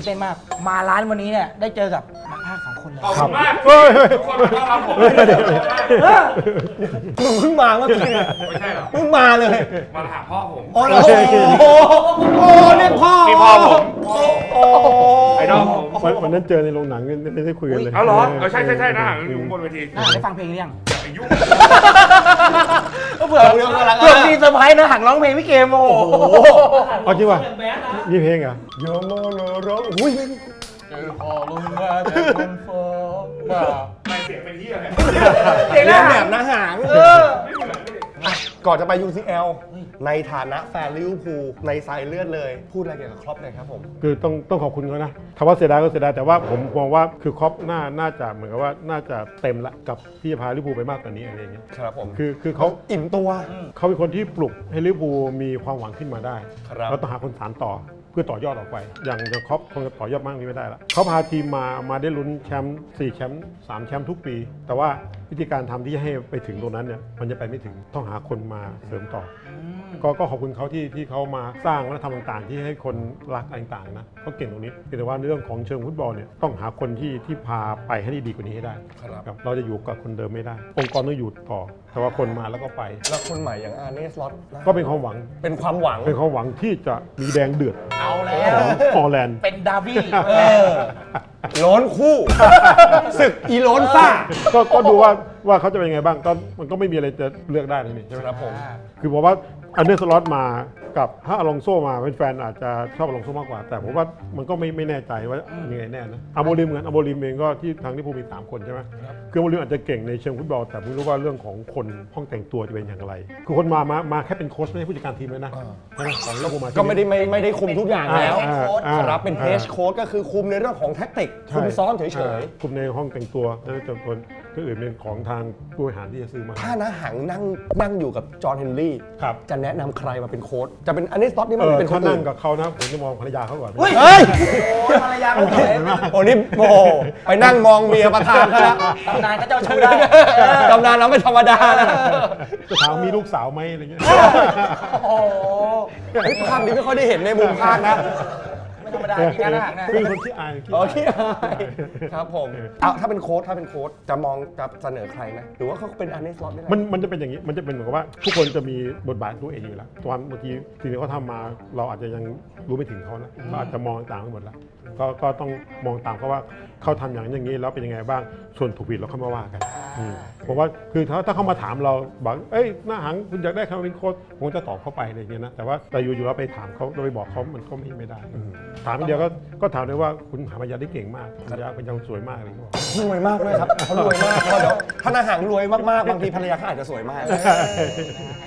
ตื่นเต้นมาก มาร้านวันนี้เนี่ยได้เจอกับนักพากย์สองคนเลยขอบคุณมากเฮ้ยเฮ้ย ทุกคนมาต้อนรับผมเออมึงเพิ่งมาเมื่อกี้เนี่ยไม่ใช่หรอเพิ่งมาเลยมาหาพ่อผม โอ้โหโอ้เรียกพ่อพี่พ่อผม โอ้ไอดอลผมวันวันนั้นเจอในโรงหนังไม่ไม่ได้คุยกันเลยเอาเหรอเออใช่ใช่ใช่นะอยู่บนเวที น่าได้ฟังเพลงหรือยังไอายุ เผื่อเผื่อมีเซอร์ไพรส์นะหักร้องเพลงพี่เกมโอ้โหเอาจริงป่ะมีเพลงเหรอะโยโมโนโรอุ้ยเจอพอลงมาแต่คนฟ้าว่าไม่เสียงเป็นที่อะไรเพลงเรีแรยนกแบบนะหางเออ ก่อนจะไป UCL ในฐานะแฟนลิเวอร์พูลในสายเลือดเลย พูดอะไรเกี่ยวกับครอปหน่อยครับผม คือต้องต้องขอบคุณเขานะถ้าว่าเสียดายก็เสียดายแต่ว่าผมมองว่าคือครอปน่าน่าจะเหมือนกับว่าน่าจะเต็มละกับที่จะพาลิเวอร์พูลไปมากกว่านี้อะไรอย่างเงี้ยครับผมคือคือเขาอิ่มตัว เขาเป็นคนที่ปลุกให้ลิเวอร์พูลมีความหวังขึ้นมาได้ครับเราต้องหาคนสานต่อ เพื่อต่อยอดออกไป อย่างเดอะครอปคงจะต่อยอดมากนี้ไม่ได้ละเขาพาทีมมามาได้ลุ้นแชมป์สี่แชมป์สามแชมป์ทุกปี แต่ว่าวิธีการทำที่ให้ไปถึงตรงนั้นเนี่ยมันจะไปไม่ถึงต้องหาคนมาเสริมต่อ อก็ก็ขอบคุณเขาที่ที่เขามาสร้างวัฒนธรรมต่างๆ ที่ให้คนรักอะไรต่างๆนะเขาเก่งตรงนี้เพียงแต่ว่าเรื่องของเชิงฟุตบอลเนี่ยต้องหาคนที่ที่พาไปให้ได้ดีกว่านี้ให้ได้ครับครับเราจะอยู่กับคนเดิมไม่ได้ องค์กรต้องอยู่ต่อ แต่ว่าคนมาแล้วก็ไป แล้วคนใหม่อย่างอาร์เนสล็อตก็เป็นความหวังเป็นความหวังเป็นความหวังที่จะมีแดงเดือดเอาแล้วของฮอลแลนด์ เป็นดาร์บี้เออ โล้นคู่ ศึกอีโล้นซ่า ก็ก็ดูว่า ว่าเขาจะเป็นยังไงบ้างก็มันก็ไม่มีอะไรจะเลือกได้เลยนี่ใช่ไหมครับผม คือผมว่าอันเดอร์สล็อตมากับถ้าอลองโซมาเป็นแฟนอาจจะชอบอลองโซมากกว่า แต่ผมว่ามันก็ไม่ไม่แน่ใจว่ายังไงแน่นะอโมริมเหมือนอโมริมเองก็ที่ทางที่ภูมิมีสามคนใช่ไหมคืออโมริมอาจจะเก่งในเชิงฟุตบอลแต่ไม่รู้ว่าเรื่องของคนห้องแต่งตัวจะเป็นอย่างไร คือคนมามามาแค่เป็นโค้ชไม่ใช่ผู้จัดการทีมเลยนะใช่ไหมของลิเวอร์พูลมาก็ไม่ได้ไม่ไม่ได้คุมทุกอย่างแล้วอ่าอ่า ครับเป็นเพจโค้ดก็คือคุมในเรื่องของแท็กติกใช่คุมซ้อมเฉยคุมในห้องแต่งตัวแล้วจำนวน ก็อื่นเป็นของทางผู้บริหารที่จะซื้อมาๆถ้านะหังนั่งนั่งอยู่กับจอห์นเฮนรี่ ครับ จะแนะนำใครมาเป็นโค้ดจะเป็นอันนี้สต็อตนี่เอมันอเป็นคถ้านนั่อื่งนกับเขานะผมจะมองภรรยาเขาก่อน เฮ้ยเฮ้ยโอ้ยภรรยาก็สวยโอ้นี่โอ้ไปนั่งมองเมียประธานเขาแล้วตำนานก็เจ้าชู้ได้ตำนานเราไม่ธรรมดานะจะถามมีลูกสาวไหมอะไรเงี้ย โอ้โห เฮ้ยภาพนี้ไม่ค่อยได้เห็นในมุมภาคนะ ไม่ธรรมดาจริงนะนะหักนะเป็นคนที่อายขี้โออายเคครับผมเอาถ้าเป็นโค้ดถ้าเป็นโค้ดจะมองจะเสนอใครไหมหรือว่าเขาเป็นอันนี้สล็อตนี่แหละมันมันจะเป็นอย่างนี้มันจะเป็นเหมือนกับว่า ทุกคนจะมีบทบาทตัวเองอยู่แล้วตอนบางทีสิ่งที่เขาทำมาเราอาจจะยังรู้ไม่ถึงเขานะเราอาจจะมองต่างไปหมดแล้วก็ก็ต้องมองตามเขาว่าเขาทำอย่างนั้นอย่างนี้แล้วเป็นยังไงบ้าง ส่วนถูกผิดเราค่อยมาว่ากันอืมผมว่าคือถ้าถ้าเขามาถามเราบอกเอ้ยหน้าหังคุณอยากได้คำเป็นโค้ดผมก็จะตอบเข้าไปอะไรอย่างเงี้ยนะแต่ว่าแต่อยู่ๆเราไปถามเขาเราไปบอกเขามันก็ไม่ไม่ได้ ถามอย่างเดียวก็ก็ถามเลยว่าคุณหาพยาได้เก่งมากพยาเป็นยังสวยมากอะไรอย่างเงี้ยรวยมากด้วยครับเขารวยมาก เพราะเดี๋ยวถ้านาหางรวยมากๆ บางทีภรรยาเขาอาจจะสวยมาก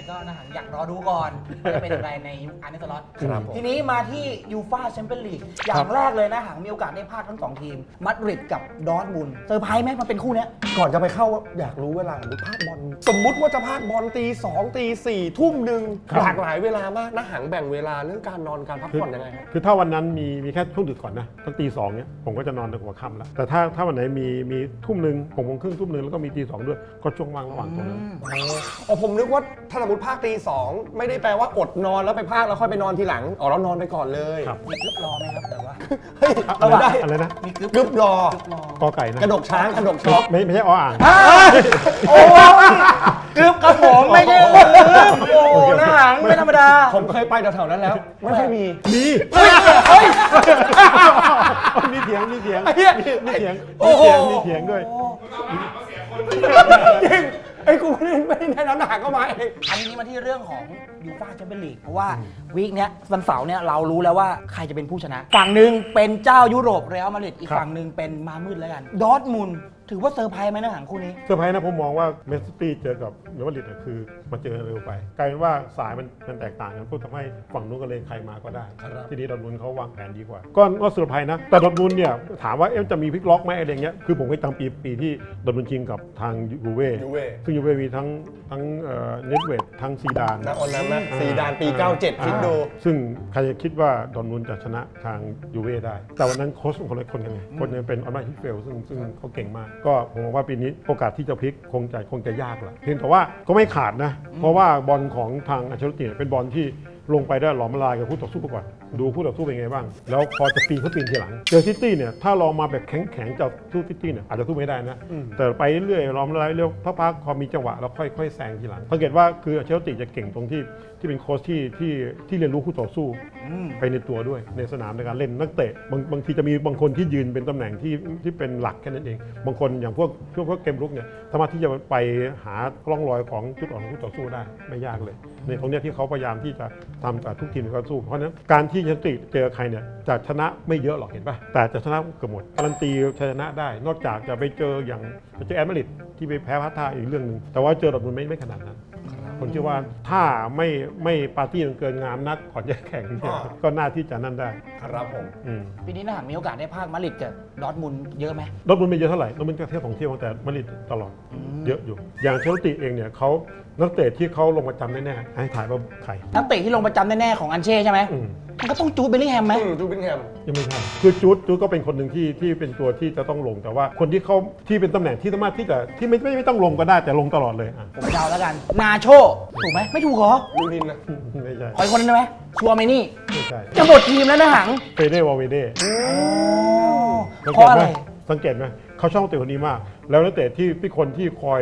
ก็นะหังอยากรอดูก่อนว่าจะเป็นอย่างไรในยุคอันนี้สล็อตครับผม ทีนี้มาที่ยูฟ่าแชมเปี้ยนลีกอย่างแรกเลยนะหังมีโอกาสได้พากย์ทั้งสองทีมมัดริดกับดอร์ทมุนด์เซอร์ไพรส์ไหมมันเป็นคู่เนี้ย ก่อนจะไปเข้าอยากรู้เวลาดูภาคบอล สมมุติว่าจะภาคบอลตีสองตีสี่ทุ่มหนึ่งครับ หลากหลายเวลามากนาหางแบ่งเวลาเรื่องการนอนการพักผ่อนยังไงฮะ คือถ้าวันนั้นมีมีแค่ช่วงดึกก่อนนะตั้งตีสองเนี่ยผมก็จะนอนดึกกว่าค่ำแล้วแต่ถ้าถ้าวันไหนมีมีทุ่มหนึ่งผมโมงครึ่งทุ่มหนึ่งแล้วก็มีตีสองด้วย ก็ช่วงว่างระหว่างตรงนั้น อ๋อผมนึกว่าถ้าสมมติภาคตีสองไม่ได้แปลว่าอดนอนแล้วไปภาคแล้วค่อยไปนอนทีหลังอ๋อเรานอนไปก่อนเลยครับ มีกึ๊บรอไหมครับแต่ว่า เฮ้ยอะไรเรานะได้อะไรนะมีกึ๊บกึบรอรอกอไก่นะกระดกช้างกระดกช็อกไม่ไม่ใช่ออ่าง โอ้ยกึ๊บครับผมไม่ใช่กึ๊บโอ้นะหังไม่ธรรมดา ผมเคยไปแถวๆนั้นแล้ว ไม่ค่อยมี มีมีเถียงมีเถียงไอ้เหี้ย มีเถียงโอ้มีโหเถียงมีเถียงด้วย จริงไอ้กูไม่ได้ไม่ได้แนะนำหนักก็มาเอง อันนี้มาที่เรื่องของยูฟ่าแชมเปี้ยนลีกเพราะว่าวีคเนี้ยวันเสาร์เนี่ยเรารู้แล้วว่าใครจะเป็นผู้ชนะ ฝั่งหนึ่งเป็นเจ้ายุโรปเรอัลมาดริดอีกครับ ฝั่งหนึ่งเป็นมามืดแล้วกันดอร์ทมุนด์ถือว่าเซอร์ไพรส์ไหมนะหางคู่นี้ เซอร์ไพรส์นะผมมองว่าเมสซี่เจอกับเรอัลมาดริดอะคือ มาเจอกันเร็วไป กลายเป็นว่าสายมันมันแตกต่างกันก็ทำให้ฝั่งนู้นก็เลยใครมาก็ได้ ครับ ทีนี้ดอร์ทมุนด์เขาวางแผนดีกว่า ก็ก็เซอร์ไพรส์นะ แต่ดอร์ทมุนด์เนี่ยถามว่าเอ๊ะจะมีพลิกล็อกไหมอะไรเงี้ยคือผมเคยจำปีปีที่ดอร์ทมุนด์ชิงกับทางยูเว่ยูเว่ซึ่งยูเว่มีทั้งทั้งเน็ตเวดทั้งซีดานนะออนนั้นนะซีดานปี อ่97 คิดดูซึ่งใครจะคิดว่าดอนมุนจะชนะทางยูเว่ได้ แต่วันนั้นโค้ชเป็นคนละคนกันไงคนหนึงเป็นออนไลน์ฮิตเฟลซึ่งซึ่งเขาเก่งมาก ก็ผมมองว่าปีนี้โอกาสที่จะพลิกคงจะคงจะยากละเพียงแต่ว่าก็ไม่ขาดนะเพราะว่าบอลของทางอัชรติเนี่ยเป็นบอลที่ลงไปได้หลอมละลายกับคู่ต่อสู้ก่อนดูคู่ต่อสู้เป็นไงบ้าง แล้วพอจะปีนเขาปีนทีหลังเจอซิตี้เนี่ยถ้าลองมาแบบแข็งๆจะสู้ซิตี้เนี่ยอาจจะสู้ไม่ได้นะ แต่ไปเรื่อยๆหลอมละลายเรื่อยพักๆพอมีจังหวะแล้วค่อยๆแซงทีหลังสังเกตว่าคือเชลติจะเก่งตรงที่ ที่เป็นโค้ชที่ที่ที่เรียนรู้คู่ต่อสู้อืม ไปในตัวด้วย ในสนามในการเล่นนักเตะบางบางทีจะมีบางคนที่ยืนเป็นตำแหน่งที่ที่เป็นหลักแค่นั้นเอง บางคนอย่างพวกพวกพวกเกมรุกเนี่ยสามารถที่จะไปหาร่องรอยของจุดอ่อนของคู่ต่อสู้ได้ไม่ยากเลย ในตรงเนี้ยที่เขาพยายามที่จะทำกับทุกทีมที่เขาสู้ เพราะฉะนั้นการที่เชลติเจอใครเนี่ยจะชนะไม่เยอะหรอกเห็นป่ะแต่จะชนะเกือบหมดการันตีชัยชนะได้ นอกจากจะไปเจออย่างไปเจอแอตมาดริดที่ไปแพ้พาร์ท่าอีกเรื่องหนึ่งแต่ว่าเจอดอร์ทมุนด์ไม่ไม่ขนาดนั้น ผมเชื่อว่าถ้าไม่ไม่ปาร์ตี้มันเกินงามนักก่อนจะแข่งเนี่ยอ่าก็น่าที่จะนั่นได้ ครับผม อืมปีนี้นะหากมีโอกาสได้ภาคมาดริดกับดอร์ทมุนด์เยอะไหมรถมันไม่เยอะเท่าไหร่รถมันก็เที่ยวของเที่ยวแต่มาดริดตลอด เยอะอยู่ อย่างเชลติเองเนี่ยเขานักเตะที่เขาลงมาจำแน่ๆให้ถ่ายว่าใครนักเตะที่ลงประจำแน่ๆของอันเช่ใช่ไหมอืม มันก็ต้องจูดเบลลิงแฮมไหม อืมจูบินแฮม ยังไม่ใช่คือจูดจูดก็เป็นคนหนึ่งที่ที่เป็นตัวที่จะต้องลง แต่ว่าคนที่เขาที่เป็นตำแหน่งที่สามารถที่จะที่ไม่ไม่ไม่ต้องลงก็ได้แต่ลงตลอดเลยอะผมเดาแล้วกัน นาโช ถูกไหม ไม่ถูกเหรอลูนินนะ ไม่ใช่ ขออีกคนนึงได้ไหมชัวร์ไหมนี่ไม่ใช่ จะหมดทีมแล้วนะหัง เฟเดวอลเวเดสังเพเกตราะอะไหมไร สังเกตไหมเขาชอบนักเตะคนนี้มาก แล้วนักเตะที่ที่คนที่คอย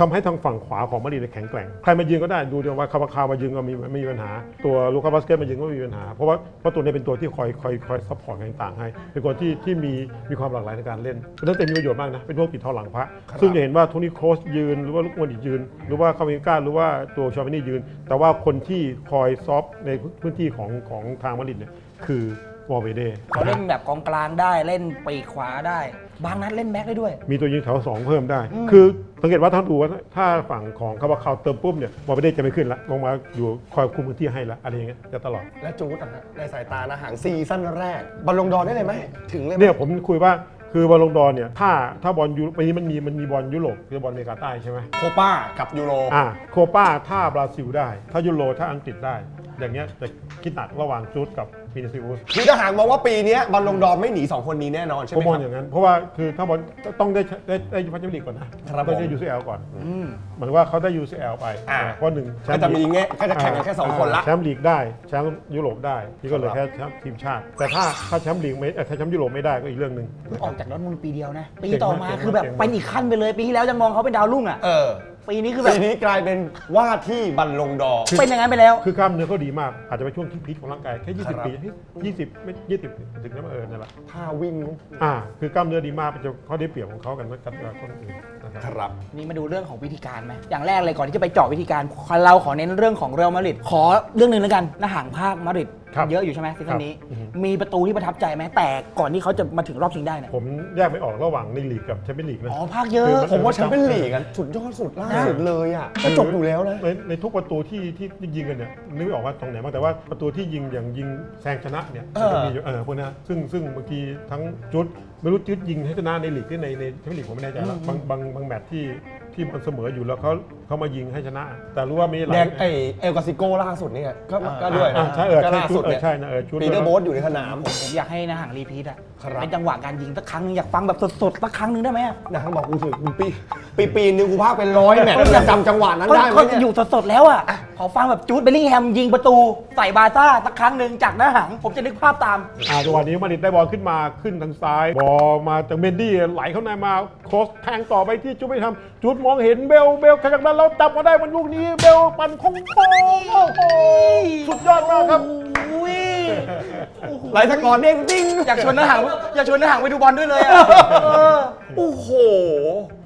ทำให้ทางฝั่งขวาของมาดริดเนี่ยแข็งแกร่ง ใครมายืนก็ได้ดูเดียวว่าคาบาคามายืนก็มีไม่มีปัญหา ตัวลูคาบาสเกตมายืนก็ไม่มีปัญหา เพราะว่าเพราะตัวนี้เป็นตัวที่คอยคอยคอยซัพพอร์ตต่างๆให้ เป็นคนที่ที่มีมีความหลากหลายในการเล่นเป็นนักเตะมีประโยชน์มากนะ เป็นพวกปิดทองหลังพระ ซึ่งจะเห็นว่าโทนี่โครสยืน หรือว่าลูกมวนอีกยืน หรือว่าคาเมนก้าหรือว่าตัวชอมินี่ยืน แต่ว่าคนที่คอยซอฟในพื้นที่ของของทางมาดริดเนี่ยคือ วอลเวเดเขาเล่นแบบกองกลางได้เล่นปีกขวาได้ บางนัดเล่นแม็กได้ด้วย มีตัวยิงแถวสองเพิ่มได้ คือสังเกตว่าท่านดูว่าถ้าฝั่งของคาบาคาวเติมปุ๊บเนี่ยวอลเวเดจะไม่ขึ้นละลงมาอยู่คอยคุมพื้นที่ให้ละอะไรอย่างเงี้ยจะตลอดและจูดนะฮะในสายตานะหางซีซั่นแรกบอลลงดอนได้เลยไหมถึงเลยไหมเนี่ยผมคุยว่าคือบอลลงดอนเนี่ยถ้าถ้าบอลยูปีนี้มันมีมันมีบอลยุโรปคือบอลอเมริกาใต้ใช่ไหมโคป้ากับยูโรอ่าโคป้าถ้าบราซิลได้ ถ้ายุโรถ้าอังกฤษได้ อย่างเงี้ยจะคิดหนักระหว่างจูดกับฟินิซิอุสคือทหารมองว่าปีเนี้ยบอลลงดอนไม่หนีสองคนนี้แน่นอนใช่ไหผมมคมองรับอย่างนั้น เพราะว่าคือถ้าบอลต้องได้ได้ได้ยูฟ่าแชมเปี้ยนลีกก่อนนะครับต้องได้ ผม UCL ก่อนอืมเหมือนว่าเขาได้ UCL ไปอ่า เพราะหนึ่งแชก็ป์จะลีมีก แง่ก็จะแข่งกันแค่สองคนละ แชมป์ลีกได้แชมป์ยุโรปได้นี่ก็เหลยครัแค่บแชมป์ทีมชาติ แต่ถ้าถ้าแชมป์ลีกไม่เอ่อถ้าแชมป์ยุโรปไม่ได้ก็อีกเรื่องหนึ่ง เพิ่งออกจากดอร์ทมุนด์ปีเดียวนะ ปีเก่งมากต่อมาเก่งมากคือแบบเก่งมาก เป็นอีกขั้นไปเลย ปีที่แล้วยังมองเขาเป็นดาวรุ่งอะ เออ ปีนี้คือแบปีบนี้กลายเป็นว่าที่บอลลงดอนเป็นอย่างนั้นไปแล้ว คือกล้ามเนื้อเขาดีมาก อาจจะเป็นช่วงที่พีคของร่างกายแค่ ครับ 20 ปีเฮ้ย20ไม่20ถึงนั้นมาเออนั่นแหละท่าวิ่งอ่า คือกล้ามเนื้อดีมากเป็นข้อได้เปรียบของเขากันกับคนอื่นนะครับ ครับ นี่มาดูเรื่องของวิธีการไหมอย่างแรกเลยก่อนที่จะไปเจาะวิธีการเราขอเน้นเรื่องของเรอัลมาดริดขอเรื่องหนึ่งแล้วกันนะห่างภาคมาดริด ครับเยอะอยู่ใช่ไหมซีซั่นนี้อือฮึ มีประตูที่ประทับใจไหมแต่ก่อนที่เขาจะมาถึงรอบชิงได้เนี่ยผมแยกไม่ออกระหว่างในลีกกับแชมเปี้ยนลีกนะ อ๋อภาคเยอะคือผมว่าแชมเปี้ยนลีกอะสุดยอดสุดล่าสุดเลยอะก็จบอยู่แล้วนะ ในในทุกประตูที่ที่ที่ยิงกันเนี่ยนึกไม่ออกว่าตรงไหนบ้างแต่ว่าประตูที่ยิงอย่างยิงแซงชนะเนี่ยเออ มันจะมีอยู่เออพวกนั้นซึ่งซึ่งบางทีทั้งจุดไม่รู้จุดยิงให้ชนะในลีกหรือในในแชมเปี้ยนลีกผมไม่แน่ใจแล้วบางบางบางแมตช์ที่ ที่มันเสมออยู่แล้วเขาเขามายิงให้ชนะ แต่รู้ว่ามีหลาแดย งไอเอลกาซิโกล่าสุดเนี่ยก็ก็ด้วยอ่านะใช่เออก็ใช่ล่าจุสุดดเอเนี่อยใช่นะเออจุด ปีเตอร์โบ๊ทอยู่ในสนาม ผมอยากให้นะห่างรีพีทอะครับ เป็นจังหวะการยิงสักครั้งนึงอยากฟังแบบสดๆสักครั้งนึงได้ไหมอะนะเขาบอกกูถึงปีปีปีนึงกูพากเป็นร้อยแมตช์ยังจำจังหวะนั้นก็ได้ไหมก็เนี่ยอยู่สดๆแล้วอะขอฟังแบบจูดเบลลิงแฮมยิงประตูใส่บาร์ซ่าสักครั้งหนึ่งจากหน้าหางผมจะนึกภาพตาม อ่าจังหวะนี้มาดริดได้บอลขึ้นมาขึ้นทางซ้าย บอลมาจากเมนดี้ไหลเข้าในมาโครสแทงต่อไปที่จุดไม่ทำจุดมองเห็นเบลเบลขยักนั้นเราจับมาได้วันลูกนี้ เบลปั่นค้งโค้งโอ้โหสุดยอดมากครับ อุ้ยไหลทกรเด้งติ้งอยากชวนน้าหางอยากชวนน้าหางไปดูบอลด้วยเลยอะเออโอ้โห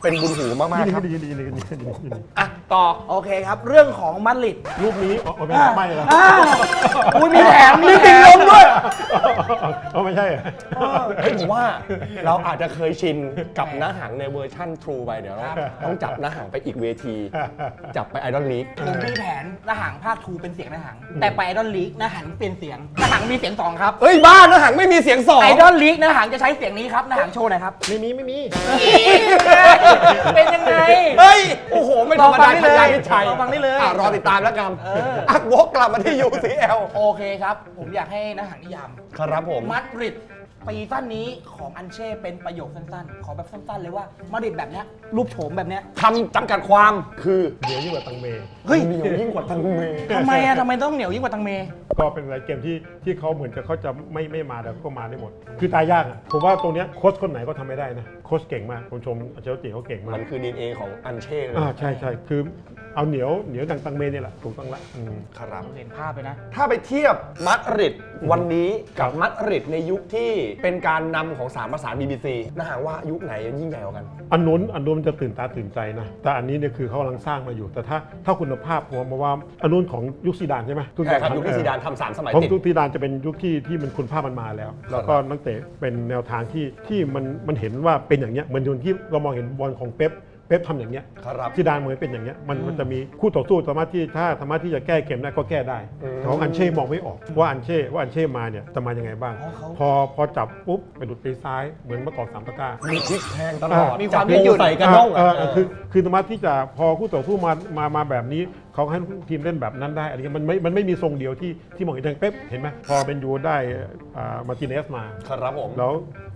เป็นบุญหูมากๆครับยินดียินดียินดียินดียินดีอะต่อโอเคครับ เรื่องของมาดริดรูปนี้อ๋อไม่ไม่เหรออ่าอุ้ยมีแถมมีติ่งลมด้วยอ๋อไม่ใช่เหรอเฮ้ยผมว่าเราอาจจะเคยชินกับน้าหางในเวอร์ชั่น True ไปเดี๋ยวเราต้องจับน้าหางไปอีกเวที จับไปไอดอลลีกผมมีแผนน้าหางภาคทูเป็นเสียงน้าหาง แต่ไปไอดอลลีกน้าหางเปลี่ยนเสียงน้าหางมีเสียงสองครับเฮ้ยบ้าน้าหางไม่มีเสียงสองไอดอลลีกน้าหางจะใช้เสียงนี้ครับน้าหางโชว์หน่อยครับ ไม่มีไม่มีเป็นยังไง เฮ้ยโอ้โหไม่ธรรมดาลองฟังได้เลยพญาวิชัยลองฟังได้เลยอะรอติดตามแล้วกันเอออะวกกลับมาที่ UCL โอเคครับ ผมอยากให้น้าหางนิยาม ครับผม มาดริด ซีซั่นนี้ของอันเช่เป็นประโยคสั้นๆ ขอแบบสั้นๆเลยว่ามาดริดแบบเนี้ยรูปโฉมแบบเนี้ย คำจำกัดความคือเดี๋ยวยิ่งกว่าตังเมเฮ้ย เหนียวยิ่งกว่าตังเมทำไมอะทำไมต้องเหนียวยิ่งกว่าตังเม ก็เป็นอะไรเกมที่ที่เขาเหมือนจะเขาจะไม่ไม่มาแต่เขาก็มาได้หมด คือตายยากอะผมว่าตรงเนี้ยโค้ชคนไหนก็ทำไม่ได้นะโค้ชเก่งมากผมชมเชลติเขาเก่งมามักนคือดีเอของอันเช่เลย อ่าใช่ใช่คือ เอาเหนียวเหนียวดังตังเมเนี่ยแหละถูกต้องละอืม ครับ เห็นภาพไปนะ ถ้าไปเทียบมัดริดวันนี้กับมัดริดในยุคที่เป็นการนำของสามประสาน BBC นะฮะว่ายุคไหนยิ่งใหญ่กว่ากัน อันนู้นอันนู้นมันจะตื่นตาตื่นใจนะ แต่อันนี้เนี่ยคือเขากำลังสร้างมาอยู่ แต่ถ้าถ้าคุณภาพผมมาว่าอันนู้นของยุคซีดานใช่ไหมใช่ครับ ยุคที่ซีดานทำสามสมัยผมติด ยุคซีดานจะเป็นยุคที่ที่มันคุณภาพมันมาแล้ว แล้วก็นักเตะเป็นแนวทางที่ที่มันมันเห็นว่าเป็นอย่างเงี้ยเหมือนที่เรามองเห็นบอลของเป๊ป เป๊ปทำอย่างเงี้ยครับซีดานเหมือนเป็นอย่างเงี้ยมันมันจะมีคู่ต่อสู้สามารถที่ถ้าสามารถที่จะแก้เกมได้ก็แก้ได้อืมแต่ของอันเช่มองไม่ออกว่าอันเช่ว่าอันเช่มาเนี่ยจะมายังไงบ้างอ๋อเขาพอพอจับปุ๊บไปหลุดไปซ้ายเหมือนเมื่อก่อนสามตะกร้ามีพลิกแพงตลอดมีความจับยืดหยุ่นใส่กระด้งเออะอเออคือคือสามารถที่จะพอคู่ต่อสู้มามามาแบบนี้เขาให้ทีมเล่นแบบนั้นได้อะไรเงี้ยมันไม่มันไม่มีทรงเดียวที่ที่มองเห็นอย่างเป๊ปเห็นไหมพอเป็นยูได้อ่ามาร์ติเนสมาครับผมแล้ว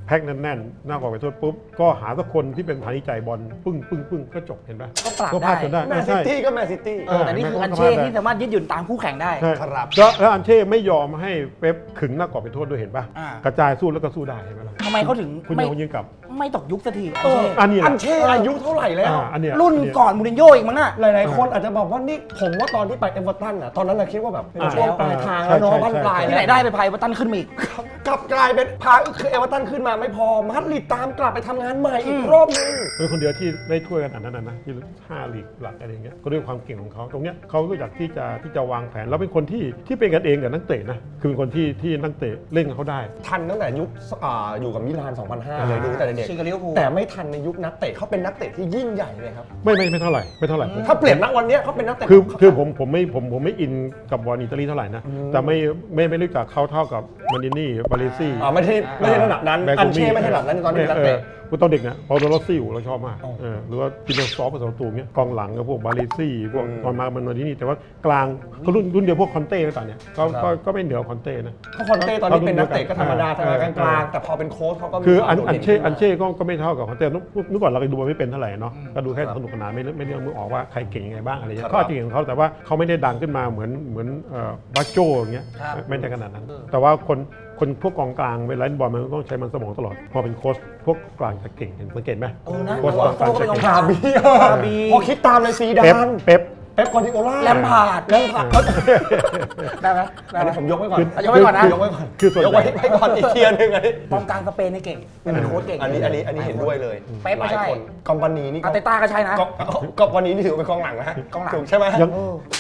แพ็กแน่นๆหน้ากรอบไปโทษปุ๊บ ก็หาสักคนที่เป็นฐานีจ่ายบอลปึ้งปึ้งปึ้งก็จบเห็นไหมก็ปรับก็พลาดได้จนได้แมนไม่ซิใช่ ตี้ก็แมนซิตี้ เออแต่นี่คืออันเช่ที่สามารถยืดหยุ่นตามคู่แข่งได้ ใช่ครับ แล้วแล้วอันเช่ไม่ยอมให้เป๊ปขึงหน้ากรอบไปโทษด้วยเห็นป่ะ อ่ากระจายสู้แล้วก็สู้ได้เห็นไหมล่ะทำไมเขาถึงคุณไม่ โยงยิงกลับ ไม่ตกยุคสักทีอันเออเช่อันนี้แหละอันเช่อายุเท่าไหร่แล้ว อ่าอันเนี้ยรุ่นอัเยก่อนมูรินโญ่อีกมั้งน่ะ หลายๆ คนอาจจะบอกว่านี่ผมว่าตอนที่ไปเอเวอร์ตันอะตอนนั้นเราคิดว่าแบบเป็นอ่าช่วงปลายทางใช่แล้วเนาะใช่บ้านปลายใช่ที่ไหนได้ไปไพ่วัตตันขึ้นมาอีก กลับกลายเป็นพาคือเอเวอร์ตันขึ้นมาไม่พอมาดริดตามกลับไปทำงานใหม่อีกรอบนึง เป็นคนเดียวที่ได้ช่วยกันอันนั้นนะนะที่ห้าลีกหลักอะไรอย่างเงี้ยก็ด้วยความเก่งของเขาตรงเนี้ยเขารู้จักที่จะที่จะวางแผนแล้วเป็นคนที่ที่เป็นกันเองกับนักเตะนะคือเป็นคนที่ที่นักเตะเล่นกับเขาได้ ทันตั้งแต่ยุคอ่าอยู่กับมิลาน 2005 เลยดูตั้งแต่เด็กชิงกับลิเวอร์พูล แต่ไม่ทันในยุคนักเตะเขาเป็นนักเตะที่ยิ่งใหญ่เลยครับ ไม่ไม่ไม่เท่าไหร่ไม่เท่าไหร่ถ้าเปลี่ยนนักวันเนี้ยเขาเป็นนักเตะ คือคือผมผมไม่ผมผมไม่อินกับบอลอิตาลีเท่าไหร่นะ แต่ไม่ไม่ไม่รู้จักเขาเท่ากับมานินี่บาเลซี่ อ๋อไม่ใช่ไม่ใช่ระดับนั้น อันมี่เช่ไม่ใช่ระดับนั้นตอนนี้เป็นนักเตะ กูตอนเด็กเนี่ยพอโดนรถซิ่วเราชอบมากอ๋อเออหรือว่าจินโนซอฟผสมตูเงี้ยกองหลังกับพวกบาเลซี่พวกอืมตอนมามันมาที่นี่แต่ว่ากลางก็รุ่นรุ่นเดียวพวกคอนเต้ตอนเนี้ยก็ครับ ก็ก็ไม่เหนือคอนเต้นะเขาคอนเต้ตอนนี้เป็นนักเตะก็ธรรมดาเอธรรมอดากลางๆแต่พอเป็นโค้ชเขาก็มีคืออันวามโดดอันด่เช่ขึ้มา อันเช่ก็ก็ไม่เท่ากับคอนเต้นุกนุกก่อนเราก็ดูไม่เป็นเท่าไหร่เนาะก็ดูแค่สนุกสนานไม่ไม่เรื่องมือออกว่าใครเก่งยังไงบ้างอะไรเงี้ยเขาอาจจะเก่งของเขาแต่ว่าเขาไม่ได้ดังขึ้นมาเหมือนเหมือนเอ่อบัคโจอย่างเงี้ยครับ ไม่ได้ขนาดนั้น แต่ว่าคนคนพวกกองกลางเวลาเล่นบอลมันต้องใช้มันสมองตลอด พอเป็นโค้ชพวกกลางจะเก่งเห็นสังเกตไหมเออนะโค้ชกองกลางจะเก่ง คาบีคาบี พอคิดตามเลยซีดาเป๊ปน เป๊ป เป๊ปกวาร์ดิโอล่าแลมพาร์ดแลมพาร์ดได้ไหมได้อันไหมนี้ผมยกไว้ก่อนอะยกไว้ก่อนนะยกไว้ก่อนคือส่วนยกใหญ่ไว้ไว้ก่อนอีกเทียร์หนึงอันนี้กองกลางสเปนนี่เก่งเป็นโค้ชเก่งอันนี้อันนี้อันนี้เห็นด้วยเลยเป๊ปไม่ใช่หลายคนกอมปานีนี่อาร์เตต้าก็ใช่นะก็ก็วันนี้นี่ถือว่าเป็นกองหลังนะกองหลัง ถูกใช่ไหมยัง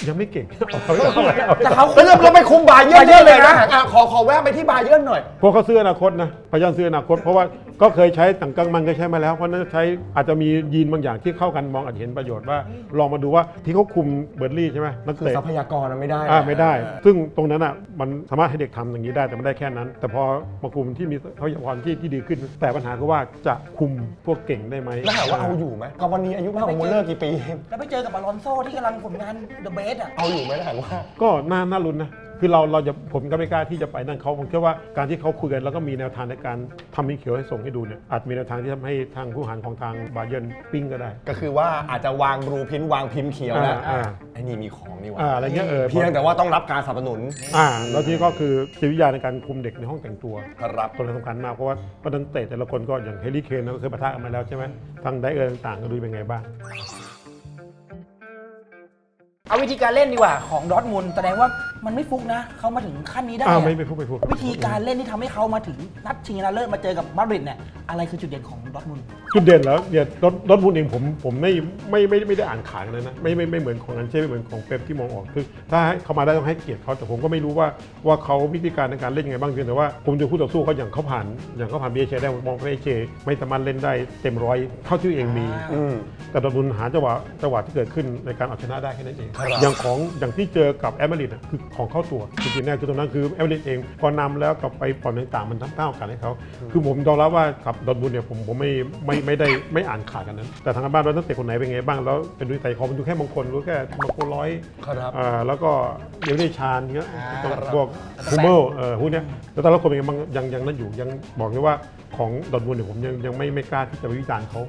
ยังไม่เก่งเอาเอาเอาเอาแต่เขาแล้วเราไปคุมบาเยิร์นบาเยิร์นเลยนะเลยนะ อะขอขอแวะไปที่บาเยิร์นหน่อย พวกเขาซื้ออนาคตนะพยายามซื้ออนาคตเพราะว่าก็เคยใช้ต่างกังมันเคยใช้มาแล้วเพราะนั้นใช้อาจจะมียีนบางอย่างที่เข้ากันมองอาจจะเห็นประโยชน์ว่า ลองมาดูว่าที่เขาคุมเบิร์ดลี่ใช่ไหมนักคือเตะทรัพยากรมันไม่ได้นะอ่าไม่ได้ ซึ่งตรงนั้นอะมันสามารถให้เด็กทำอย่างนี้ได้แต่ไม่ได้แค่นั้น แต่พอมาคุมที่มีทรัพยากรที่ที่ดีขึ้น แต่ปัญหาคือว่าจะคุมพวกเก่งได้ไหม แล้วถามว่าเอาอยู่ไหมกับวันนี้อายุมากกว่ามูลเลอร์กี่ปี แล้วไปเจอกับบารอนโซ่ที่กำลังผลงานเดอะเบสอะ เอาอยู่ไหมถามว่า ก็น่าน่าลุ้นนะ คือเราเราจะผมก็ไม่กล้าที่จะไปนั่นเขาผมเชื่อว่าการที่เขาคุยกันแล้วก็มีแนวทางในการทำมิเขียวให้ส่งให้ดูเนี่ยอาจมีแนวทางที่ทำให้ทางผู้บริหารของทางบาเยิร์นปิ้งก็ได้ ก็คือว่าอาจจะวางบลูพินท์วางพิมพ์เขียวแล้วอ่าอ่า ไอ้นี่มีของนี่หว่าอ่าอะไรเงี้ยเออเพียงแต่ว่าต้องรับการสนับสนุนอ่าแล้วที่ก็คือจิตวิทยาในการคุมเด็กในห้องแต่งตัว ครับ ตัวนั้นสำคัญมากเพราะว่าเพราะนักเตะแต่ละคนก็อย่างเฮลิเคนเราเคยปะทะกันมาแล้วใช่ไหมทางไดเออร์ต่างๆก็ดูเป็นไงบ้าง เอาวิธีการเล่นดีกว่าของดอร์ทมุนด์แสดงว่า มันไม่ฟุกนะเขามาถึงขั้นนี้ได้อ่าอะไม่ไม่พูดไม่พูดวิธีการเล่นที่ทำให้เขามาถึงนัดชิงชนะเลิศมาเจอกับมาดริดเนี่ยอะไรคือจุดเด่นของดอร์ทมุนด์จุดเด่นแล้วเนี่ยรถรถพูดเองผมผมไม่ไม่ไม่ไม่ได้อ่านขายเลยนะไม่ไม่ไม่เหมือนของอันเช่ไม่เหมือนของเป๊ปที่มองออกคือถ้าให้เขามาได้ต้องให้เกียรติเขาแต่ผมก็ไม่รู้ว่าว่าเขาวิธีการในการเล่นยังไงบ้างเพียงแต่ว่าผมจะคู่ต่อสู้เขาอย่างเขาผ่านอย่างเขาผ่านเบียเชได้ผมมองว่าเอเชไม่สามารถเล่นได้เต็มร้อยเท่าที่ตัวเองมี อืม แต่ดอร์ทมุนด์หาจังหวะจังหวะที่เกิดขึ้นในการเอาชนะได้แค่นั้นเอง ครับ อย่างของอย่างที่เจอกับแอมเบริดคือของเข้าตัวจริงๆแน่คือตรงนั้นคือแอมเบริดเองพอนำแล้วกลับไปผ่อนต่างๆมันทำเท่ากันให้เขาคือผมยอมรับว่าสามกับดอร์ทมุนด์เนี่ยผมผมไม่ไม่ไม่ได้ไม่อ่านข่าวกันนั้น แต่ทางการบ้านว่านักเตะคนไหนเป็นไงบ้างแล้วเป็นดูใจคอมันดูแค่บางคนรู้แค่บางคนร้อยครับอ่าแล้วก็เดี๋ยวได้ชาญเงี้ยอ่าพวกฮูเมลเออพวกเนี้ยแล้วแต่ละคนเป็นไงบ้างยังยังนั่นอยู่ยังบอกเลยว่าของดอร์ทมุนด์เนี่ยผมยังยังไม่ไม่กล้าที่จะไปวิจารณ์เขา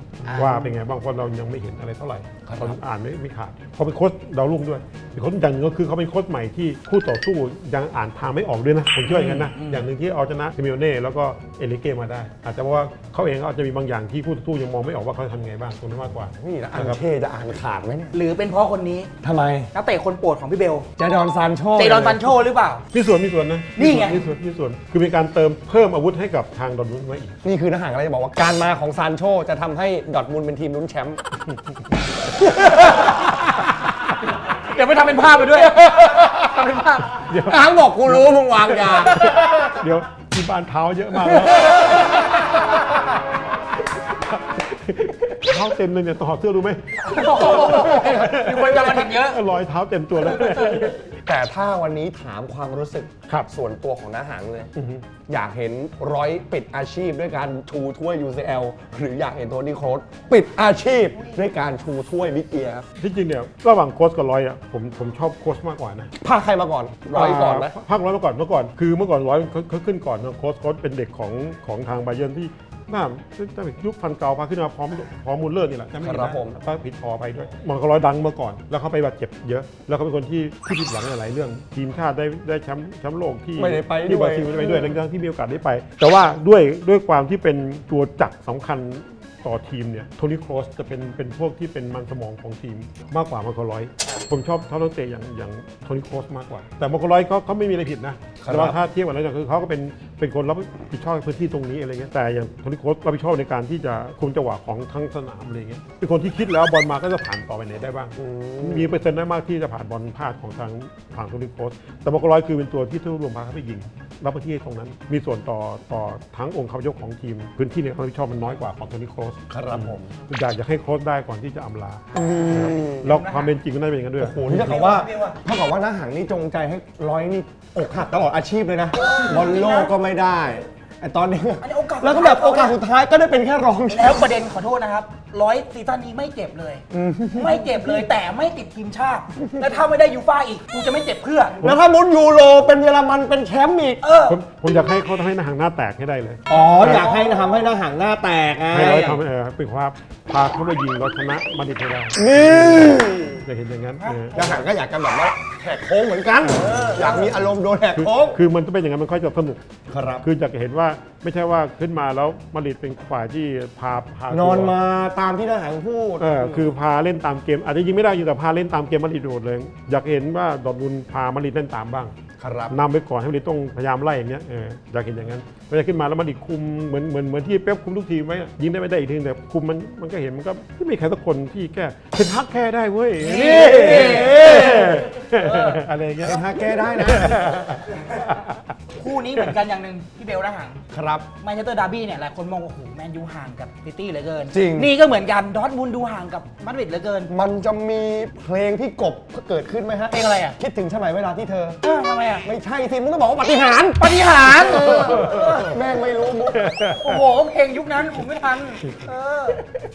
ว่าเป็นไงบ้างเพราะเรายังไม่เห็นอะไรเท่าไหร่ครับตอนอ่านไม่ไม่ขาดเขาเป็นโค้ชดาวรุ่งด้วยเป็นโค้ชอย่างหนึงก็คือเขาเป็นโค้ชใหม่ที่คู่ต่อสู้ยังอ่านทางไม่ออกด้วยนะผมเชื่ออย่างนั้นนะอย่างหนึ่งที่เอาชนะซิเมโอเน่แล้วก็เอลิเก้มาได้ อาจจะเพราะว่าเขาเองก็อาจจะมีบางอย่างที่คู่ต่อสู้ยังมองไม่ออกว่าเขาจะทำยังไงบ้างตรงนั้นมากกว่านี่นะอันเท่จะอ่านขาดไหมเนี่ยหรือเป็นเพราะคนนี้ทำไมนักเตะคนโปรดของพี่เบลเจดอนซานโชเจดอนซันโชหรือเปล่า มีส่วนมีส่วนนะนี่ไง มีส่วนมีส่วนคือเป็นการเติมเพิ่มอาวุธให้กับทางดอนมุนด์มาอีก นี่คือทหารอะไรจะบอกว่าการมาของซานโชจะทำให้ดอร์ทมุนด์เป็นทีมลุ้นแชมป์ เดี๋ยวไปทำเป็นภาพไปด้วยทำเป็นภาพอ้างบอกกูรู้มึงวางยา เดี๋ยวที่บ้านเท้าเยอะมากแล้วเท้าเต็มเลยเนี่ยต่อดเสื้อรู้ไหมมีคนกำลังเห็นเยอะ รอยเท้าเต็มตัวแล้ว แต่ถ้าวันนี้ถามความรู้สึกครับส่วนตัวของทหารเลย อยากเห็นร้อยปิดอาชีพด้วยการชูถ้วย UCL หรืออยากเห็นโทนี่โครสปิดอาชีพด้วยการชูถ้วยบิ๊กเอียร์ครับที่จริงเนี่ยระหว่างโค้ชกับร้อยอะผมผมชอบโค้ชมากกว่านะภาคใครมาก่อนร้อยก่อนไหมภาคร้อยมาก่อนเมื่อก่อน คือเมื่อก่อนร้อยเขาเขาขึ้นก่อนนะโค้ชโค้ชเป็นเด็กของของทางไบเยร์นที่ น่าจะเป็นยุคฟันเก่าพาขึ้นมาพร้อมพร้อมมูลเลอร์นี่แหละจะไม่ผิดครับนะผมถ้าผิดพอไปด้วยมันก็ร้อยดังเมื่อก่อน แล้วเขาไปบาดเจ็บเยอะ แล้วเขาเป็นคนที่ที่ผิดหวังในหลายเรื่อง ทีมชาติได้ได้แชมป์แชมป์โลกที่ไม่ได้ไปที่ด้วย บราซิลไม่ได้ไปด้วยทั้งๆที่มีโอกาสได้ไป แต่ว่าด้วยด้วยความที่เป็นตัวจักรสำคัญต่อทีมเนี่ยโทนี่โครสจะเป็นเป็นพวกที่เป็นมันสมองของทีมมากกว่ามาโคร้อย ผมชอบชอบนักเตะอย่างอย่างโทนี่โครสมากกว่า แต่มาโคร้อยเขาเขาไม่มีอะไรผิดนะ ครับ แต่ว่าถ้าเทียบกันแล้วเนี่ยคือเขาก็เป็นเป็นคนรับผิดชอบพื้นที่ตรงนี้อะไรเงี้ยแต่อย่างโทนี่โครสรับผิดชอบในการที่จะคุมจังหวะของทั้งสนามอะไรเงี้ยเป็นคนที่คิดแล้วบอลมาก็จะผ่านต่อไปไหนได้บ้าง มีเปอร์เซ็นต์ได้มากที่จะผ่านบอลพลาดของทางทางโทนี่โครสแต่มาโคร้อยคือเป็นตัวที่ทุรวมพาเข้าไปยิง รับพื้นที่ตรงนั้น มีส่วนต่อต่อทั้งองค์คาพยพของทีม พื้นที่ในความรับผิดชอบมันน้อยกว่าของโทนี่โครสครับผม อยากจะให้โค้ชได้ก่อนที่จะอำลาแล้วความเป็นจริงก็น่าจะเป็นอย่างนั้นด้วย โอ้โหนี่เท่ากับว่าเท่ากับว่าหน้าหางนี่จงใจให้ร้อยนี่อกหักตลอดอาชีพเลยนะบอลโลกก็ไม่ได้ ไอตอนนี้อันนี้โอกาสแล้วก็แบบโอกาสสุดท้ายก็ได้เป็นแค่รองแชแล้วมป์ ประเด็นขอโทษนะครับร้อยซีซั่นนี้ไม่เจ็บเลยไม่เจ็บเลยแต่ไม่ติดทีมชาติ แล้วถ้าไม่ได้ยูฟ่าอีกกูจะไม่เจ็บเพื่อ แล้วถ้ามุนยูโรเป็นเยอรมันเป็นแชมป์อีก เออ ผมผมอยากให้เขาทำให้หน้าหางหน้าแตกให้ได้เลย อ๋อ อยากให้ทำให้หน้าหางหน้าแตกไง ให้เราทำเออเป็นความ พาเขามายิงเราชนะมาดริดให้ได้นี่อยากเห็นอย่างนั้นเออหน้าหางก็อยากกันแบบว่าแหกโค้งเหมือนกัน อยากมีอารมณ์โดนแหกคือโค้ง คือมันจะเป็นอย่างนั้นมันค่อยจะสนุก ครับ คืออยากจะเห็นว่าไม่ใช่ว่าขึ้นมาแล้วมาดริดเป็นฝ่ายที่พาพานอนมาตามที่หน้าหางพูด เออคือพาเล่นตามเกม อาจจะยิงไม่ได้อยู่แต่พาเล่นตามเกมมาดริดโดดเลย อยากเห็นว่าดอร์ทมุนด์พามาดริดเล่นตามบ้างครับ นำไปก่อนให้มาดริดต้องพยายามไล่อย่างเงี้ยเอออยากเห็นอย่างนั้นไม่ใช่ขึ้นมาแล้วมาดริดคุมเหมือนเหมือนเหมือนที่เป๊ปคุมทุกทีมไว้อะยิงได้ไม่ได้อีกทีแต่คุมมันมันก็เห็นมันก็ไม่มีใครสักคนที่แก้เป็นฮักแค่ได้เว้ยนี่อะไรอย่างเงี้ยเป็นฮาแก้ได้นะ คู่นี้เหมือนกันอย่างหนึ่งพี่เบลนะห่างครับ แมนเชสเตอร์ดาร์บี้เนี่ยหลายคนมองว่าโอ้โหแมนยูห่างกับซิตี้เหลือเกิน จริง นี่ก็เหมือนกันดอร์ทมุนด์ดูห่างกับมาดริดเหลือเกิน มันจะมีเพลงที่กบเกิดขึ้นไหมฮะเพลงอะไรอะ คิดถึงสมัยเวลาที่เธอ เออทำไมอะไม่ใช่สิมึงต้องบอกว่าปาฏิหารย์ปฏิหารย์เออแม่งไม่รู้มุกโอ้โหเพลงยุคนั้นผมไม่ทัน เออ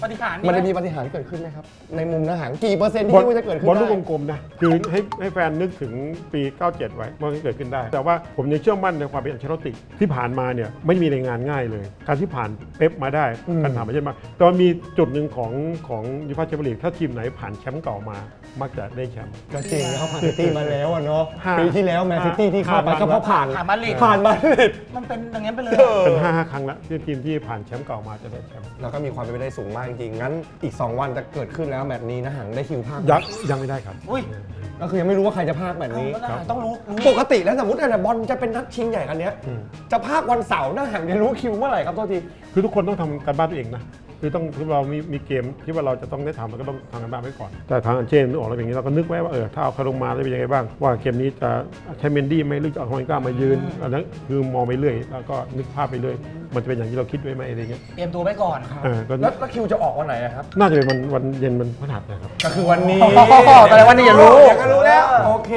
ปฏิหารย์มันจะไหมีปาฏิหารย์เกิดขึ้นไหมครับ ในมุมหน้าหางกี่เปอร์เซ็นต์ที่บอลคิดว่าจะเกิดขึ้นบอลลูได้กกลมๆนะคือให้ให้แฟนนึกถึงปี 97 ไว้ว่ามันเกิดขึ้นได้ แต่ว่าผมยังเชื่อมั่นในความเป็นอัลเชลติกที่ผ่านมาเนี่ยไม่มีในงานง่ายเลย การที่ผ่านเป๊ปมาได้การผ่านมาใช่ไหมแต่ว่ามีจุดหนึ่งของของยูฟ่าแชมเปี้ยนลีกถ้าทีมไหนผ่านแชมป์เก่ามามักจะได้แชมป์ ก็จริงเขาผ่านซิตี้มาแล้วอะเนาะห้าปีที่แล้วแมนซิตี้ที่เข้าไปห้า ก็เพราะผ่านผ่านมาดริด ผ่านมาดริดมันเป็นอย่างนั้นไปเลยเป็นห้าห้าครั้งละที่ทีมที่ผ่านแชมป์เก่ามาจะได้แชมป์แล้วก็มีความเป็นไปได้สูงมากจริงๆงั้นอีก 2 วันจะเกิดขึ้นแล้วแบบนี้นะหังได้คิวภาคยังยังไม่ได้ครับ อุ้ยก็คือยังไม่รู้ว่าใครจะภาคแบบนี้แล้วนะต้องรู้รู้ปกติแล้วสมมติเนี่ยบอลจะเป็นนัดชิงใหญ่กันเนี้ย อืม จะภาควันเสาร์หน้าหังจะรู้คิวเมื่อไหร่ครับโทษทีคือทุกคนต้องทำการบ้านตัวเองนะ คือต้องคือเรามีมีเกมที่ว่าเราจะต้องได้ทำเราก็ต้องทำการบ้านไว้ก่อน แต่ทางอันเช่นนึกออกแล้วอย่างนี้เราก็นึกไว้ว่าเออถ้าเอาใครลงมาได้เป็นยังไงบ้าง ว่าเกมนี้จะใช้เมนดี้ไหมหรือจะเอาฮอยก้ามายืนอันนั้นคือมองไปเรื่อยแล้วก็นึกภาพไปเรื่อยมันจะเป็นอย่างที่เราคิดไว้ไหมอะไรเงี้ยเตรียมตัวไว้ก่อนเออก็แล้วแล้วคิวจะออกวันไหนอะครับ น่าจะเป็นวันวันเย็นวันพฤหัสนะครับ ก็คือวันนี้อ๋อแสดงว่านี่อย่ารู้เดี๋ยวก็รู้แล้ว โอเคค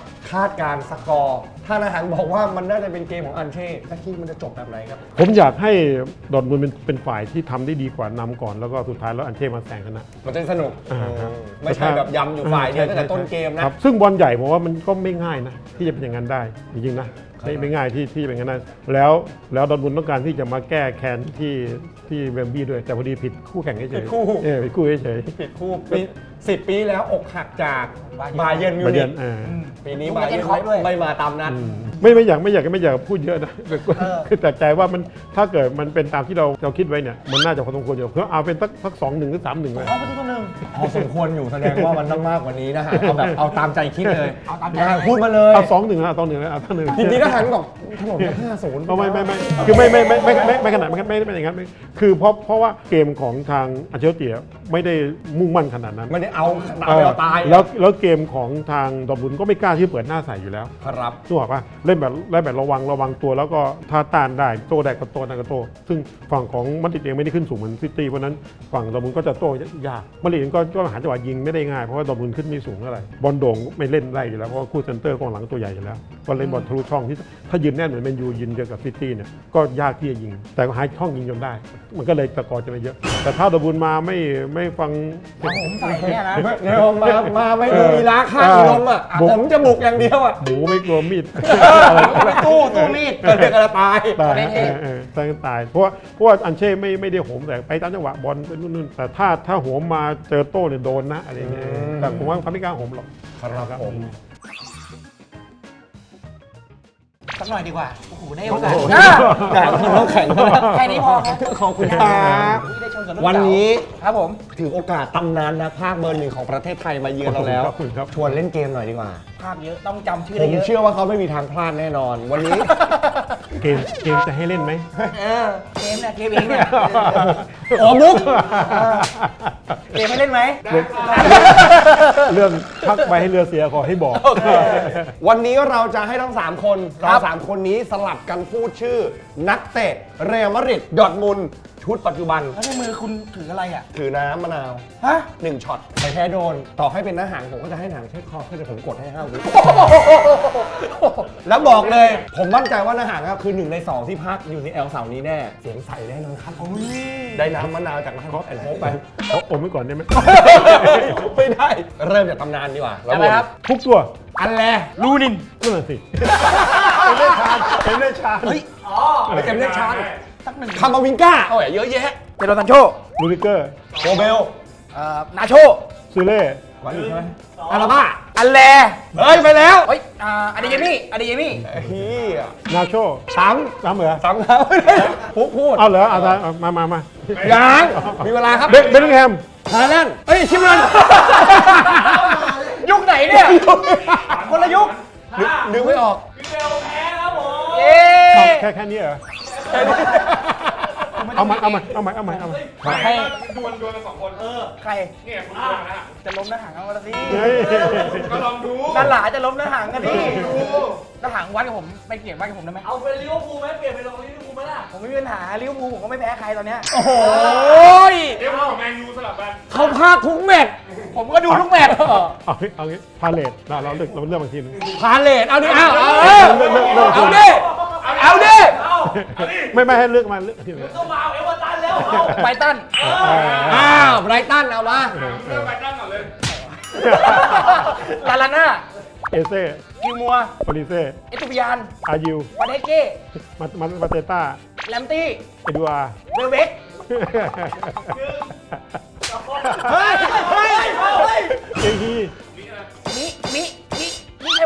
คาดการณ์สกอร์ถ้านาหังบอกว่ามันน่าจะเป็นเกมของอันเช่แล้วที่มันจะจบแบบไหนครับ ผมอยากให้ดอร์ทมุนด์เป็นเป็นฝ่ายที่ทำได้ดีกว่านำก่อน แล้วก็สุดท้ายแล้วอันเช่มาแซงชนะ มันจะสนุกอ่าครับไม่ใช่แบบยำอยู่ฝ่ายเดียวตั้งแต่ต้นเกมนะ ครับซึ่งบอลใหญ่ผมว่ามันก็ไม่ง่ายนะ ที่จะเป็นอย่างนั้นได้จริงๆนะไม่ไม่ง่ายที่ที่จะเป็นอย่างนั้นได้แล้วแล้วดอร์ทมุนด์ต้องการที่จะมาแก้แค้นที่ที่เวมบลีย์ด้วยแต่พอดีผิดคู่แข่งเฉยๆผิดคู่ เออผิดคู่เฉย ผิดคู่ปี สิบปีแล้วอกหักจากบาเยิร์นๆมิวประนิเด็กนเออปีนี้ลูกบาเจเยินร์นคอปด้วยไม่มาตามนั้นอืมไม่ไม่อยากไม่อยากไม่อยากพูดเยอะนะแต่คือแต่ใจว่ามันถ้าเกิดมันเป็นตามที่เราเราคิดไว้เนี่ยมันน่าจะพอสมควรอยู่เพื่อเอาเป็นสักสักสองหนึ่งหรือสามหนึ่งเลย เอาประตูตัวหนึ่งพอสมควรอยู่แสดงว่ามันต้องมากกว่านี้นะฮะเอาแบบเอาตามใจคิดเลยเอาตามใจ นะฮะพูดมาเลยเอาสองหนึ่งนะเอาสองหนึ่งนะเอาสองหนึ่งจริงๆก็หันบอกถล่มไปห้าศูนย์ก็ไม่ไม่ไม่คือไม่ไม่ไม่ไม่ไม่ไม่ขนาดไม่ไม่ไม่ไม่อย่างนั้นไม่คือเพราะเพราะว่าเกมของทางอันเชลติไม่ได้มุ่งมั่นขนาดนั้น ไม่ได้เอาตามไปเอาตายแล้วแล้วเกมของทางดอร์ทมุนด์ก็ไม่กล้าที่เปิดหน้าใส่อยู่แล้วครับ นึกออกปะเล่นแบบเล่นแบบระวังระวังตัว แล้วก็ถ้าต้านได้โต้ได้ก็โต้ได้ก็โต้ซึ่งฝั่งของมันติดเองไม่ได้ขึ้นสูงเหมือนซิตี้เพราะฉะนั้นฝั่งดอร์ทมุนด์ก็จะโต้ยากมันติดเองก็ก็หาจังหวะยิงไม่ได้ง่ายเพราะว่าดอร์ทมุนด์ขึ้นไม่สูงเท่าไหร่บอลโด่งไม่เล่นได้อยู่แล้วเพราะว่าคู่เซนเตอร์กองหลังตัวใหญ่อยู่แล้วก็เล่นบอลทะลุช่องที่ถ้ายืนแน่นเหมือนแมนยูยืนเจอกับซิตี้เนี่ยก็ยากที่จะยิง แต่ก็หาช่องยิงจนได้ มันก็เลยตะกอร์จะไม่เยอะ แต่ถ้าดอร์ทมุนด์มาไม่ไม่ฟังเอาผมใส่เนี่ยนะเดี๋ยวมามาไม่ดูมีล้าข้างเออลมอะบุกผมจะบุกอย่างเดียวอะหมูไม่กลัวมีดตู้ตู้มีดก็เรียกกันตายตายไม่เท่เออเออตายกันตายเพราะว่าเพราะว่าอันเช่ไม่ไม่ได้โหมแต่ไปตามจังหวะบอลไปนู่นนู่นแต่ถ้าถ้าโหมมาเจอโต้เนี่ยโดนนะอะไรอย่างเงี้ยอืมแต่ผมว่าเขาไม่กล้าโหมหรอกครับผม สักหน่อยดีกว่า โอ้โห ได้โอกาสโอ้โห อะแต่คุณต้องแข่งแค่นี้พอครับขอบคุณครับได้ชมกับรุ่วันนี้ ครับผม ถือโอกาสตำนานนักภาคเบอร์หนึ่งของประเทศไทยมาเยือนเราแล้วขอบคุณครับ ชวนเล่นเกมหน่อยดีกว่า ภาพเยอะต้องจำชื่อผได้มเยอะ เชื่อว่าเขาไม่มีทางพลาดแน่นอน วันนี้ เกมเกมจะให้เล่นไหมเออเกมเนี่ยเกมเองเนี่ยอ๋อมุกเกมไม่เล่นไหมเรื่องพักไปให้เรือเสียขอให้บอก วันนี้เราจะให้ทั้ง 3 คนครัเราบสามคนนี้สลับกันพูดชื่อ นักเตะเรอัลมาดริดดอร์ทมุนด์ ชุดปัจจุบัน แล้วในมือคุณถืออะไรอะ ถือน้ำมะนาวฮะ หนึ่งช็อตใครแพ้โดน ต่อให้เป็นหน้าหางผมก็จะให้หางเช็คคอเพื่อจะผมกดให้ห้าวิแล้วบอกเลย ผมมั่นใจว่าหน้าหางอะคือหนึ่งในสองที่พักอยู่ในแอลเสาร์นี้แน่ เสียงใสแน่นอนครับได้น้ำมะนาวจากร้านคอสแอนด์โฮปไป เอาอมไว้ก่อนได้ไหม ไม่ได้ เริ่มจากตำนานดีกว่าได้ไหมครับ ทุกตัวอันแรกลูนินนั่นแหละสิ เป็นได้ชาญเป็นได้ชาญเฮ้ย อ๋อเกมเล่นชาร์ สักหนึ่งคามาวิงก้าเอาแหวเยอะแยะเจโรซันโชลูริเกอร์โกเบลเอ่อนาโชซูเล่วันอยู่ใช่ไหมอาราบ้าอัลแลเฮ้ยไปแล้วเฮ้ยอ่าอเดเยมี่อเดเยมี่เฮียนาโชสามตามเหรอสามแล้วพูดพูดเอาเหรอเอาเอามามามายังมีเวลาครับเบเบลลิงแฮมฮาแลนด์เอ้ยชิมรันยุคไหนเนี่ยคนละยุคนึกนึกไม่ออกเย้แค่แค่นี้เหรอ เอามาเอามาเอามาเอามาเอามาให้ดวลดวลกันสองคน เออ ใคร เนี่ยคุณดวลนะจะล้มหน้าหางเอาละสิเฮ้ยก็ลองดูด้านหลาจะล้มหน้าหางกันดิดูหน้าหางวัดกับผมไปเกี่ยงวัดกับผมได้ไหมเอาเป็นลิเวอร์พูลไหมเปลี่ยนเป็นลงลิเวอร์พูลไหมล่ะ ผมไม่มีปัญหาลิเวอร์พูลผมก็ไม่แพ้ใครตอนเนี้ย โอ้โหเดี๋ยวกับแมนยูสลับกันเขาพากทุกแมตช์ผมก็ดูทุกแมตช์เอางี้เอางี้พาเลทเราเราเลือกเราเลือกบางทีนึงพาเลทเอาดิเอาเอาเลือกเลือกเลือกเลือกเอาดิ เอาดิเอาไม่ไม่ให้เลือกมาเลือกทีนึงก็มาเอาเอเวอร์ตันแล้วไบรตันอ้าวไบรตันเอามาเริ่มไปด้านก่อนเลย ลาลาน่าเอเซ่กิลมัว โอลิเซ่เอตุปิยานอายูวาเดเก้ มามามาเตต้าแลมตี้ เอดูอาเวลเบกเฮ้ย เฮ้ย เฮ้ยเจฮีมิมิมิมิชัย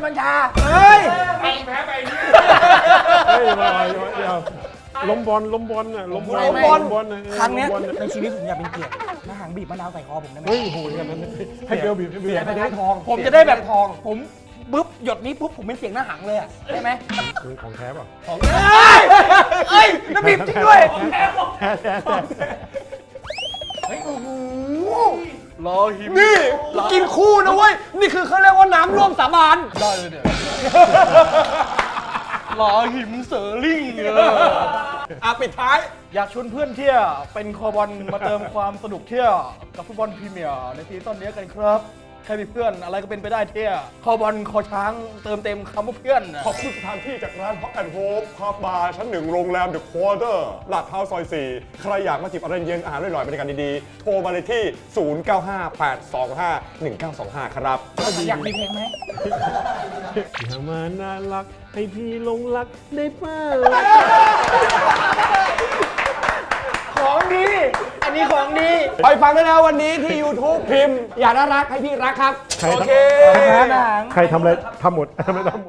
บัญชา เฮ้ยแพ้ไปเนี่ยเฮ้ยมาเอาเอาเอาล้มบอลล้มบอลน่ะล้มบอลล้มบอลล้มบอลน่ะครั้งเนี้ยล้มบอลน่ะในชีวิตผมอยากเป็นเกียรติหน้าหางบีบมะนาวใส่คอผมได้ไหมเฮ้ยโหอย่างนั้นให้เบลบีบให้เบลเสียไปได้ทอง ผมจะได้แบบทอง ผมปุ๊บหยดนี้ปุ๊บผมเป็นเสียงหน้าหางเลยอะได้ไหมของแท้ป่ะเอ้ยเอ้ยน้ำบีบจริงด้วย แท้แท้แท้ รอหิมนี่กินคู่นะเว้ย นี่คือเขาเรียกว่าน้ำร่วมสาบาน ได้เลยเนี่ยรอหิมเสอริ่งเอออะปิดท้าย อยากชวนเพื่อนเที่ยวเป็นคอบอลมาเติมความสนุกเที่ยวกับฟุตบอลพรีเมียร์ในซีซั่นนี้กันครับแค่มีเพื่อน อะไรก็เป็นไปได้เที่ยคอบอลคอช้างเติมเต็มคำว่าเพื่อนน่ะขอบคุณสถานที่จากร้าน Hot and Hope คาบาร์ชั้นหนึ่งโรงแรม The Quarter ลาดพร้าวซอย 4 ใครอยากมาจิบอะไรเย็นอาหารอร่อยๆบรรยากาศดีๆ โทรมาเลยที่ 0958251925 ครับ อยากมีเพลงไหมอย่ามาน่ารัก ให้พี่หลงรักได้เปล่า ของดี อันนี้ของดี ไปฟังได้แล้ววันนี้ที่ YouTube พิมพ์ อย่าน่ารักให้พี่รักครับใครโอทำเคอาหารอาหารใครทำอะไรทำหมดทำอะไรทำหมด